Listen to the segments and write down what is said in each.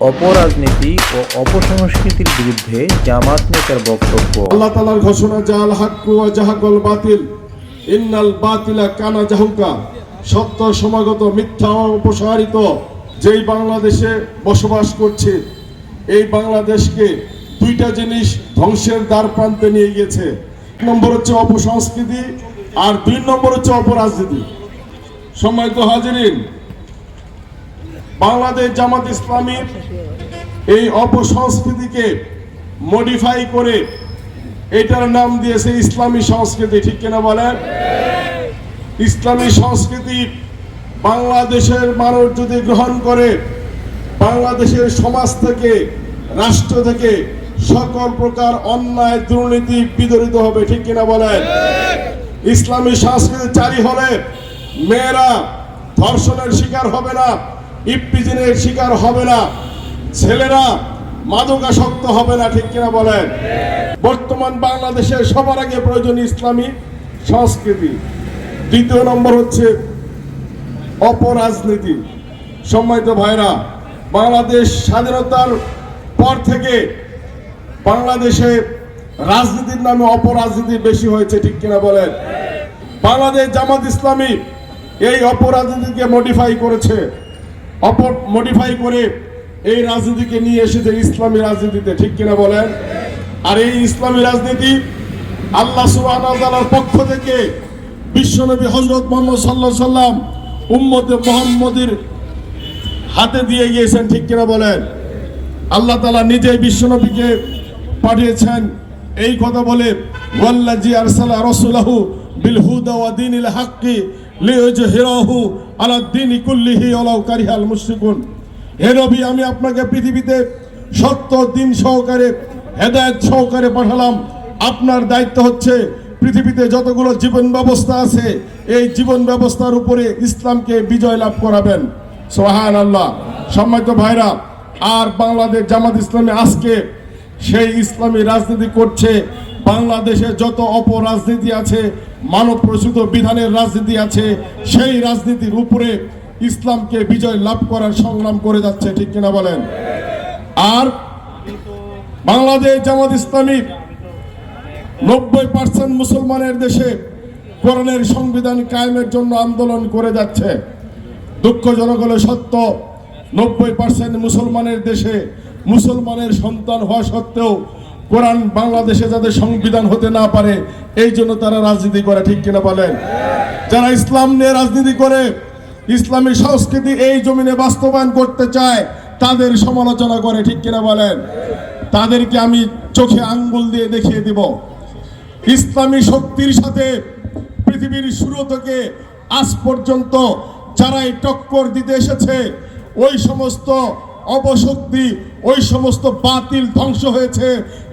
অপরাজনীতি ও অপসংস্কৃতির বিরুদ্ধে জামাত নেতার বক্তব্য। আল্লাহ তালার ঘোষণা, জাল হাক্কু ওয়া জাহাকল বাতিল, ইন্নাল বাতিলা কানা জাহুকা। সত্য, সমাগত, মিথ্যা অপসারিত যেই বাংলাদেশে বসবাস করছে, এই বাংলাদেশকে দুইটা জিনিস ধ্বংসের দ্বার প্রান্তে নিয়ে গিয়েছে। এক নম্বর হচ্ছে অপসংস্কৃতি আর দুই নম্বর হচ্ছে অপরাজনীতি। সম্মানিত হাজিরিন বাংলাদেশ জামাত ইসলামীর এই অপসংস্কৃতিকে মডিফাই করে এটার নাম দিয়েছে ইসলামী সংস্কৃতি, ঠিক কিনা বলেন? ইসলামী সংস্কৃতি বাংলাদেশের মানুষ যদি গ্রহণ করে, বাংলাদেশের সমাজ থেকে, রাষ্ট্র থেকে সকল প্রকার অন্যায়, দুর্নীতি বিদরিত হবে, ঠিক কিনা বলেন? ইসলামী সংস্কৃতি চারি হলে মেয়েরা ধর্ষণের শিকার হবে না। ইপটিজিনের শিকার হবে না। ছেলেরা মাদকাসক্ত হবে না, ঠিক কিনা বলেন? বর্তমান বাংলাদেশের সবার আগে প্রয়োজন ইসলামী সংস্কৃতি। দ্বিতীয় নম্বর হচ্ছে অপরাজনীতি। সম্মানিত ভাইরা, বাংলাদেশ স্বাধীনতার পর থেকে বাংলাদেশে রাজনীতির নামে অপরাজনীতি বেশি হয়েছে, ঠিক কিনা বলেন? বাংলাদেশ জামাত ইসলামী এই অপরাজনীতিকে মডিফাই করেছে। অপর মডিফাই করে এই রাজনীতিকে নিয়ে এসেছে ইসলামী রাজনীতিতে, ঠিক কিনা বলেন? আর এই ইসলামী রাজনীতি আল্লাহ সুবাহর পক্ষ থেকে বিশ্বনবী হজরত মোহাম্মদ সাল্লাহ সাল্লাম উম্মতে মোহাম্মদের হাতে দিয়ে গিয়েছেন, ঠিক কিনা বলেন? আল্লাহ তালা নিজেই বিশ্বনবীকে পাঠিয়েছেন এই কথা বলে ওয়াল্লাজি আরসালা রাসূলাহু বিল হুদা ওয়া দীনিল হাক্কি লিইজহিরাহু আলা দীনি কুল্লিহি ওয়ালাউ কারিহাল মুশরিকুন। হে নবী, আমি আপনাকে পৃথিবীতে সত্য দিন সহকারে, হেদায়েত সহকারে পাঠালাম। আপনার দায়িত্ব হচ্ছে পৃথিবীতে যতগুলো জীবন ব্যবস্থা আছে, এই জীবন ব্যবস্থার উপরে ইসলামকে বিজয় লাভ করাবেন। সোহান আল্লাহ সম্মানিত ভাইরা, আর বাংলাদেশ জামাত ইসলামী আজকে সেই ইসলামী রাজনীতি করছে বাংলাদেশে যত অপরাজনীতি আছে, মানব প্রসূত বিধানের রাজনীতি আছে, সেই রাজনীতির উপরে ইসলামকে বিজয় লাভ করার সংগ্রাম করে যাচ্ছে, ঠিক কিনা বলেন? আর বাংলাদেশ জামাত ইসলামী নব্বই পার্সেন্ট মুসলমানের দেশে কোরআনের সংবিধান কায়েমের জন্য আন্দোলন করে যাচ্ছে। দুঃখজনক হলে সত্য, নব্বই পার্সেন্ট মুসলমানের দেশে মুসলমানের সন্তান হওয়া সত্ত্বেও কোরআন বাংলাদেশে যাদের সংবিধান হতে না পারে, এই জন্য তারা রাজনীতি করে, ঠিক কিনা বলেন? যারা ইসলাম নিয়ে রাজনীতি করে, ইসলামী সংস্কৃতি এই জমিনে বাস্তবায়ন করতে চায়, তাদের সমালোচনা করে, ঠিক কিনা বলেন? তাদেরকে আমি চোখে আঙ্গুল দিয়ে দেখিয়ে দিব। ইসলামী শক্তির সাথে পৃথিবীর শুরু থেকে আজ পর্যন্ত যারা এই টক্কর দিতে এসেছে, ওই সমস্ত অপশক্তি ওই সমস্ত বাতিল ধ্বংস হয়েছে।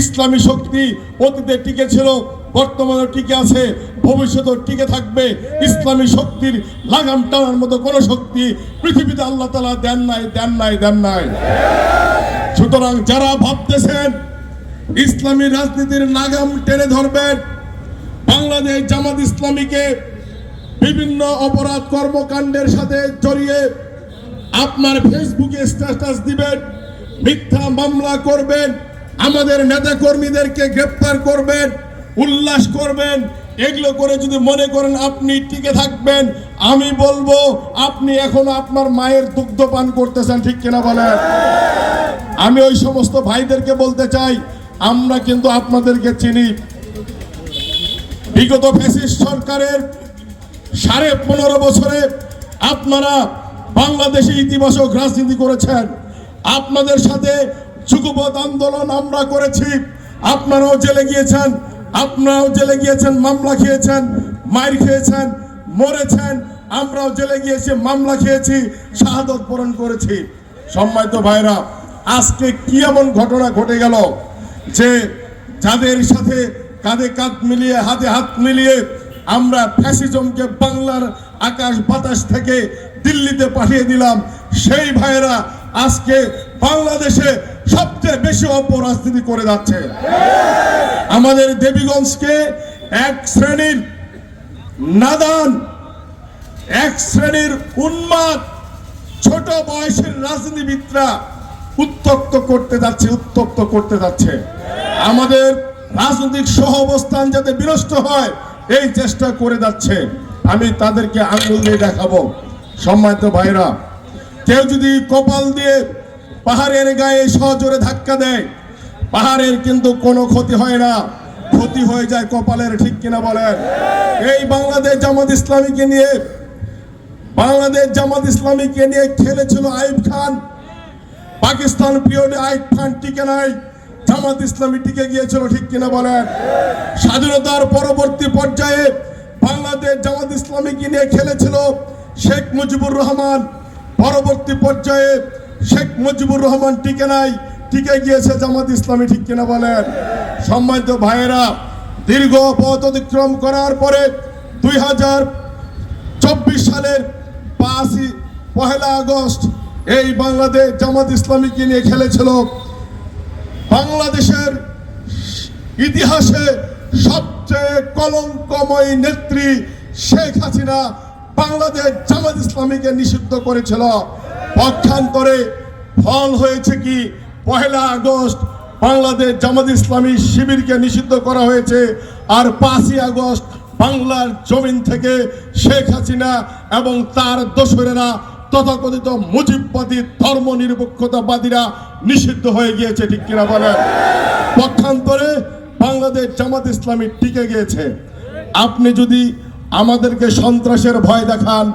ইসলামী শক্তি অতীতে টিকে ছিল বর্তমানে টিকে আছে, ভবিষ্যতেও টিকে থাকবে। ইসলামী শক্তির লাগাম টানার মতো কোনো শক্তি পৃথিবীতে আল্লাহ তালা দেন নাই দেন নাই দেন নাই। সুতরাং যারা ভাবতেছেন, ইসলামী রাজনীতির নাগাম টেনে ধরবেন, বাংলাদেশ জামাত ইসলামীকে বিভিন্ন অপরাধ কর্মকাণ্ডের সাথে জড়িয়ে আপনার ফেসবুকে স্ট্যাটাস দিবেন, মিথ্যা মামলা করবেন, আমাদের নেতা কর্মীদেরকে গ্রেপ্তার করবেন, উল্লাস করবেন, এগুলো করে যদি মনে করেন আপনি টিকে থাকবেন, আমি বলব, আপনি এখন আপনার মায়ের দুগ্ধ পান করতেছেন, ঠিক কিনা বলেন? আমি ওই সমস্ত ভাইদেরকে বলতে চাই, আমরা কিন্তু আপনাদেরকে চিনি। বিগত ফ্যাসিস্ট সরকারের সাড়ে পনেরো বছরে আপনারা বাংলাদেশে ইতিবাচক রাজনীতি করেছেন। আপনাদের সাথে যুগপথ আন্দোলন আমরা করেছি। আপনারাও জেলে গিয়েছেন, আপনারাও জেলে গিয়েছেন, মামলা খেয়েছেন, মার খেয়েছেন, মরেছেন, আমরাও জেলে গিয়েছি মামলা খেয়েছি, শাহাদত বরণ করেছি। সম্মানিত ভাইরা, আজকে কি এমন ঘটনা ঘটে গেল যে যাদের সাথে কাঁধে কাঁধ মিলিয়ে, হাতে হাত মিলিয়ে আমরা ফ্যাসিজমকে বাংলার আকাশ বাতাস থেকে দিল্লিতে পাঠিয়ে দিলাম। সেই ভাইয়েরা আজকে বাংলাদেশে সবচেয়ে বেশি অপরাজনীতি করে যাচ্ছে। আমাদের দেবীগঞ্জকে এক শ্রেণির নাদান, এক শ্রেণির উন্মাদ, ছোট বয়সের রাজনীতিবিদরা উত্তক্ত করতে যাচ্ছে উত্তপ্ত করতে যাচ্ছে। আমাদের রাজনৈতিক সহ অবস্থান যাতে বিনষ্ট হয়, এই চেষ্টা করে যাচ্ছে। আমি তাদেরকে আঙুল দিয়ে দেখাবো। সম্মানিত ভাইরা, কেউ যদি কপাল দিয়ে পাহাড়ের গায়ে সজোরে ধাক্কা দেয়, পাহাড়ের কিন্তু কোনো ক্ষতি হয় না। ক্ষতি হয়ে যায় কপালের, ঠিক কিনা বলেন? এই বাংলাদেশ জামাত ইসলামীকে নিয়ে, বাংলাদেশ জামাত ইসলামীকে নিয়ে খেলেছিল আইব খান। পাকিস্তান পিরিয়ডে আইব খান টিকে নাই, জামাত ইসলামী টিকে গিয়েছিল, ঠিক কিনা বলেন? স্বাধীনতার পরবর্তী পর্যায়ে বাংলাদেশ জামাত ইসলামীকে নিয়ে খেলেছিল শেখ মুজিবুর রহমান পরবর্তী পর্যায়ে শেখ মুজিবুর রহমান টিকে নাই, টিকে গিয়েছে জামাত ইসলামী, ঠিক কিনা বলেন? সম্মানিত ভাইয়েরা, দীর্ঘ পথ অতিক্রম করার পরে দুই হাজার চব্বিশ সালের পাঁচই পহেলা আগস্ট এই বাংলাদেশ জামাত ইসলামীকে নিয়ে খেলেছিল। বাংলাদেশের ইতিহাসে সবচেয়ে কলঙ্কময় নেত্রী শেখ হাসিনা বাংলাদেশ জামাত ইসলামীকে নিষিদ্ধ করেছিল। পক্ষান্তরে ফল হয়েছে কি? পহেলা আগস্ট বাংলাদেশ জামাত ইসলামী শিবিরকে নিষিদ্ধ করা হয়েছে। আর পাঁচই আগস্ট বাংলার জমিন থেকে শেখ হাসিনা এবং তার দোসরেরা তথাকথিত মুজিববাদী ধর্ম নিরপেক্ষতাবাদীরা নিষিদ্ধ হয়ে গিয়েছে, ঠিক কিনা বলেন? পক্ষান্তরে বাংলাদেশ জামাত ইসলামী টিকে গিয়েছে। আপনি যদি আমাদেরকে সন্ত্রাসের ভয় দেখান।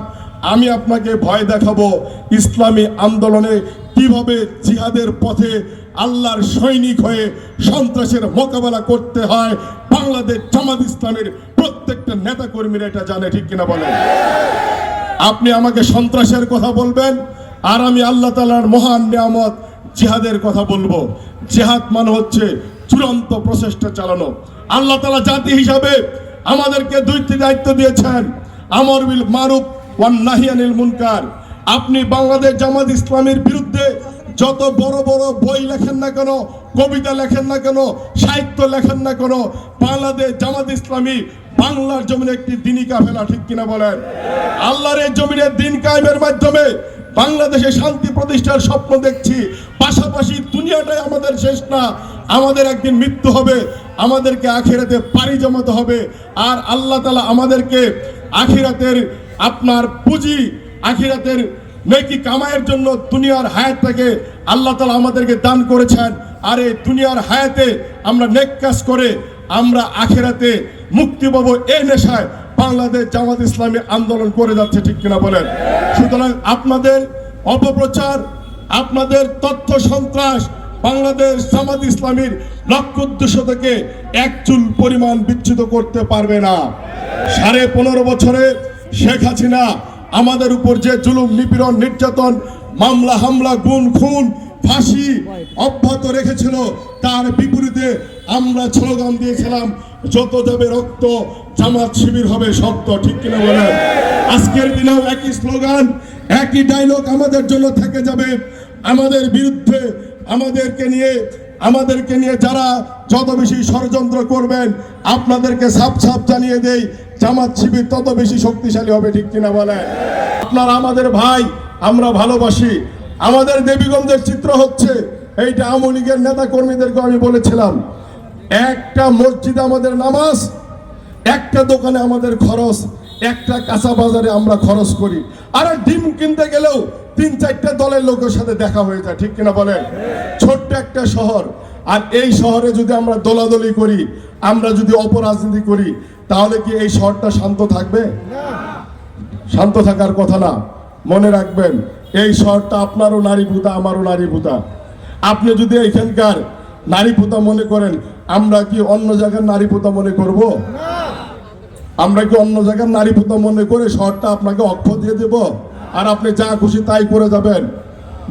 আমি আপনাকে ভয় দেখাবো ইসলামী আন্দোলনে কীভাবে জিহাদের পথে আল্লাহর সৈনিক হয়ে সন্ত্রাসের মোকাবেলা করতে হয়। বাংলাদেশ জামাত ইসলামের প্রত্যেকটা নেতা কর্মীরা এটা জানে, ঠিক কিনা বলেন? আপনি আমাকে সন্ত্রাসের কথা বলবেন, আর আমি আল্লাহ তালার মহান নিয়ামত জিহাদের কথা বলব। জেহাদ মানে হচ্ছে চূড়ান্ত প্রচেষ্টা চালানো। আল্লাহ তালা জাতি হিসাবে আমাদেরকে দুইটি দায়িত্ব দিয়েছেন। আমর বিল মারুফ ওয়ান নাহিয়ানিল মুনকার। আপনি বাংলাদেশ জামাত ইসলামের বিরুদ্ধে যত বড় বড় বই লেখেন না কেন, কবিতা লেখেন না কেন, সাহিত্য লেখেন না কেন, বাংলাদেশ জামাত ইসলামী বাংলার জমিনে একটি দিনী কাফেলা, ঠিক কিনা বলেন? আল্লাহর এই জমিনের দিন কায়েমের মাধ্যমে বাংলাদেশে শান্তি প্রতিষ্ঠার স্বপ্ন দেখছি। পাশাপাশি দুনিয়াটাই আমাদের শেষ না, আমাদের একদিন মৃত্যু হবে। আমাদেরকে আখিরাতে পাড়ি জমাতে হবে আর আল্লাহ তালা আমাদেরকে আখিরাতের আপনার পুঁজি, আখিরাতের নেকি কামায়ের জন্য দুনিয়ার হায়াতটাকে আল্লাহ তালা আমাদেরকে দান করেছেন। আর এই দুনিয়ার হায়াতে আমরা নেক কাজ করে আমরা আখেরাতে মুক্তি পাবো এই নেশায় বাংলাদেশ জামাত ইসলামী আন্দোলন করে যাচ্ছে, ঠিক কিনা বলেন? সুতরাং আপনাদের অপপ্রচার, আপনাদের তথ্য সন্ত্রাস বাংলাদেশ জামাত ইসলামীর লক্ষ্য উদ্দেশ্য থেকে এক চুল পরিমাণ বিচ্ছুত করতে পারবে না। সাড়ে পনেরো বছরে শেখ হাসিনা আমাদের উপর যে জুলুম, নিপীড়ন, নির্যাতন, মামলা, হামলা গুণ খুন, ফাঁসি অব্যাহত রেখেছিল, তার বিপরীতে আমরা স্লোগান দিয়েছিলাম, যত যাবে রক্ত, জামাত শিবির হবে শক্ত, ঠিক কিনা বলেন? আজকের দিনেও একই স্লোগান, একই ডায়লগ আমাদের জন্য থেকে যাবে। আমাদের বিরুদ্ধে আমাদেরকে নিয়ে আমাদেরকে নিয়ে যারা যত বেশি ষড়যন্ত্র করবেন, আপনাদেরকে সাপ সাপ জানিয়ে দেই, জামাত শিবির তত বেশি শক্তিশালী হবে, ঠিক কিনা বলেন? আপনারা আমাদের ভাই, আমরা ভালোবাসি। আমাদের দেবীগঞ্জের চিত্র হচ্ছে, এইটা আওয়ামী লীগের নেতা কর্মীদেরকে আমি বলেছিলাম। একটা মসজিদে আমাদের নামাজ, একটা দোকানে আমাদের খরচ, একটা কাঁচা বাজারে আমরা খরচ করি। আর ডিম কিনতে গেলেও তিন চারটা দলের লোকের সাথে দেখা হয়ে যায় ঠিক কিনা বলেন? ছোট্ট একটা শহর আর এই শহরে যদি আমরা দোলাদলি করি আমরা যদি অপরাজনীতি করি তাহলে কি এই শহরটা শান্ত থাকবে? শান্ত থাকার কথা না মনে রাখবেন এই শহরটা আপনারও নারী ভূতা আমারও নারী ভূতা। আপনি যদি এখানকার নারী ভূতা মনে করেন আমরা কি অন্য জায়গার নারী ভূতা মনে করব? আমরা কি অন্য জায়গার নারী ভূতা মনে করে শহরটা আপনাকে অক্ষ দিয়ে দেব? আর আপনি যা খুশি তাই করে যাবেন।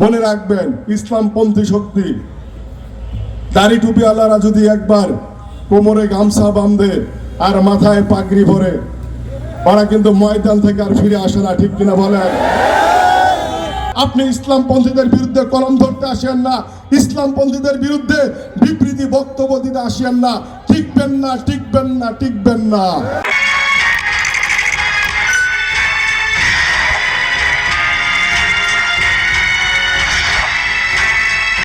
মনে রাখবেন ইসলামপন্থী শক্তি। দাড়ি টুপিওয়ালারা যদি একবার কোমরে গামছা বাঁধে আর মাথায় পাগড়ি ভরে, ওরা কিন্তু ময়দান থেকে আর ফিরে আসে না, ঠিক কিনা বলেন? আপনি ইসলামপন্থীদের বিরুদ্ধে কলম ধরতে আসেন না ইসলামপন্থীদের বিরুদ্ধে বিবৃতি বক্তব্য দিতে আসেন না টিকবেন না টিকবেন না টিকবেন না।